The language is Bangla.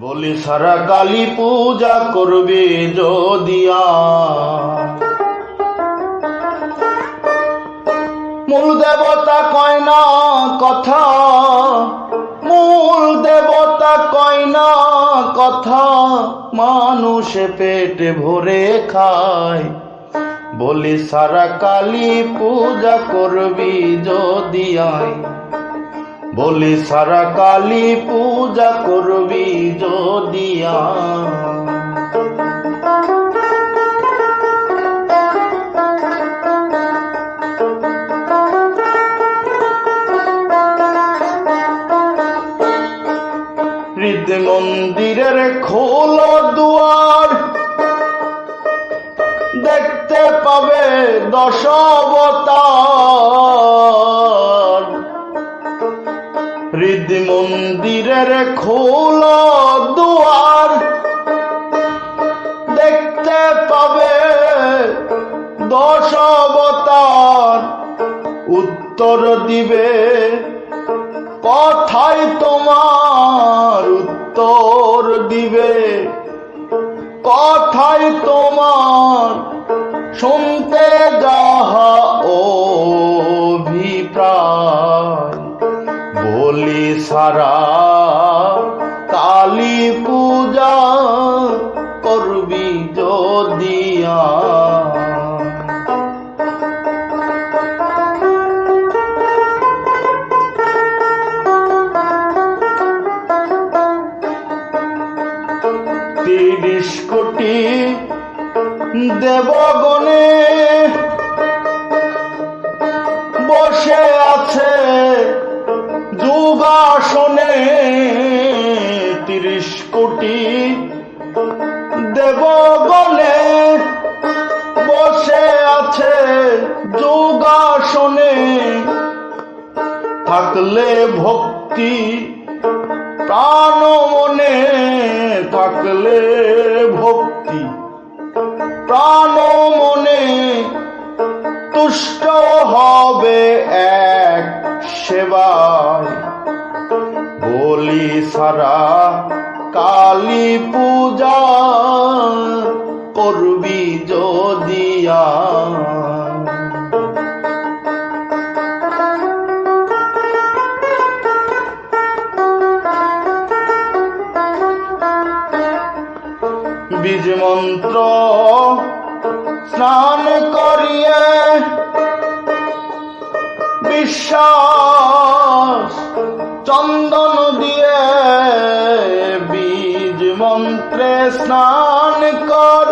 বলি, সারা কালী পূজা করবে যদিয়া। মূল দেবতা কয় না কথা, মূল দেবতা কয় না কথা, মানুষে পেট ভরে খায়। বলি, সারা কালী পূজা করবি যদি আয় বলি, সারা কালী পূজা করবি হৃদ মন্দিরের খোল দুয়ার দেখতে পাবে দশবতার। মন্দিরের খোল দুয়ার দেখতে পাবে দশবতার উত্তর দিবে কথাই তোমার উত্তর দিবে। কথাই তোমার শুনতে যাহা অভিপ্রায়। বলি সারা কালী পূজা করবি যদিয়া তিরিশ কোটি দেবগণে বসে যুগাসনে তিরিশ কোটি দেবগণে বসে আছে যুগাসনে থাকলে ভক্তি প্রাণ মনে, থাকলে ভক্তি প্রাণ মনে, তুষ্ট হবে এক সেবায়। বলি সারা কালী পূজা করবি যদিয়া বীজ মন্ত্র স্নান করিয়ে বিশ্বাস চন্দন দিয়ে বীজ মন্ত্রে স্নান করিয়ে